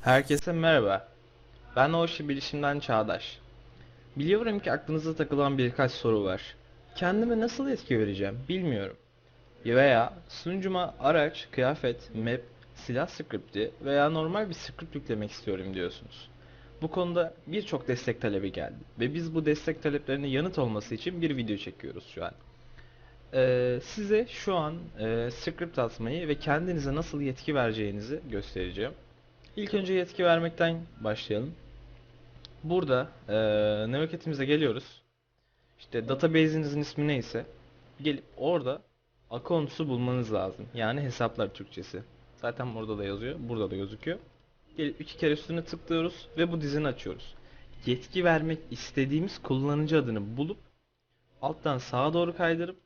Herkese merhaba. Ben Oşi Bilişim'den Çağdaş. Biliyorum ki aklınıza takılan birkaç soru var. Kendime nasıl etki vereceğim bilmiyorum. Veya sunucuma araç, kıyafet, map, silah skripti veya normal bir script yüklemek istiyorum diyorsunuz. Bu konuda birçok destek talebi geldi ve biz bu destek taleplerine yanıt olması için bir video çekiyoruz şu an. Ee, size şu an e, script atmayı ve kendinize nasıl yetki vereceğinizi göstereceğim. İlk önce yetki vermekten başlayalım. Burada e, Navigative'imize geliyoruz. İşte database'inizin ismi neyse gelip orada account'u bulmanız lazım. Yani hesaplar Türkçesi. Zaten burada da yazıyor. Burada da gözüküyor. Gelip iki kere üstüne tıklıyoruz ve bu dizini açıyoruz. Yetki vermek istediğimiz kullanıcı adını bulup alttan sağa doğru kaydırıp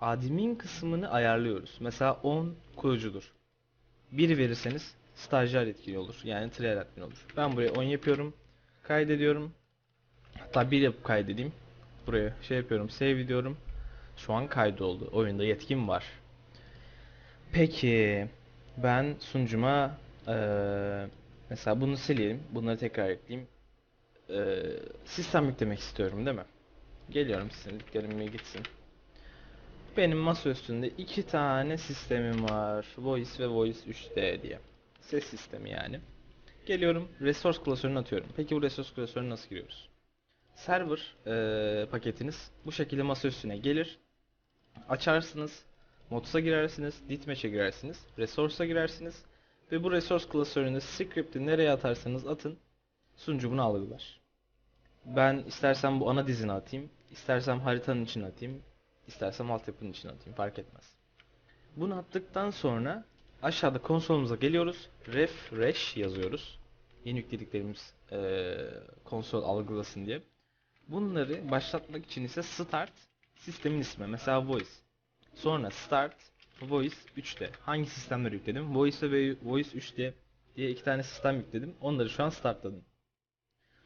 admin kısmını ayarlıyoruz. Mesela 10 kurucudur. 1 verirseniz stajyer yetkili olur. Yani trial admin olur. Ben buraya 10 yapıyorum. Kaydediyorum. Hatta 1 yapıp kaydedeyim. Buraya şey yapıyorum. Save diyorum. Şu an kaydoldu. Oyunda yetkim var. Peki ben sunucuma eee, mesela bunu sileyim. Bunları tekrar ekleyeyim. Eee, sistem yüklemek istiyorum değil mi? Geliyorum sistemliklerim gitsin. Benim masa üstünde iki tane sistemim var. Voice ve Voice 3D diye. Ses sistemi yani. Geliyorum resource klasörünü atıyorum. Peki bu resource klasörüne nasıl giriyoruz? Server eee, paketiniz bu şekilde masa üstüne gelir. Açarsınız. Mods'a girersiniz. Ditmatch'e girersiniz. Resource'a girersiniz. Ve bu resource klasöründe script'i nereye atarsanız atın. Sunucu bunu algılar. Ben istersem bu ana dizini atayım. istersem haritanın içine atayım. istersem altyapının içine atayım. Fark etmez. Bunu attıktan sonra aşağıda konsolumuza geliyoruz. Refresh yazıyoruz. Yeni yüklediklerimiz eee, konsol algılasın diye. Bunları başlatmak için ise start sistemin ismi. Mesela voice. Sonra start voice 3D. Hangi sistemleri yükledim? Voice ve voice 3D diye iki tane sistem yükledim. Onları şu an startladım.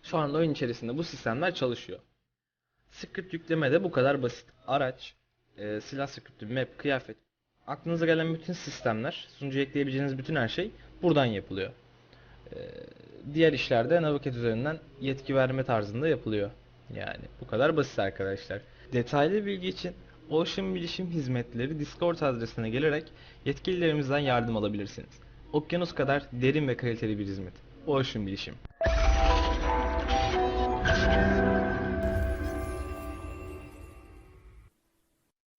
Şu anda oyun içerisinde bu sistemler çalışıyor. Script yükleme de bu kadar basit. Araç, e, silah scripti, map, kıyafet. Aklınıza gelen bütün sistemler, sunucuya ekleyebileceğiniz bütün her şey buradan yapılıyor. E, diğer işlerde Navigator üzerinden yetki verme tarzında yapılıyor. Yani bu kadar basit arkadaşlar. Detaylı bilgi için Ocean Bilişim Hizmetleri Discord adresine gelerek yetkililerimizden yardım alabilirsiniz. Okyanus kadar derin ve kaliteli bir hizmet. Ocean Bilişim.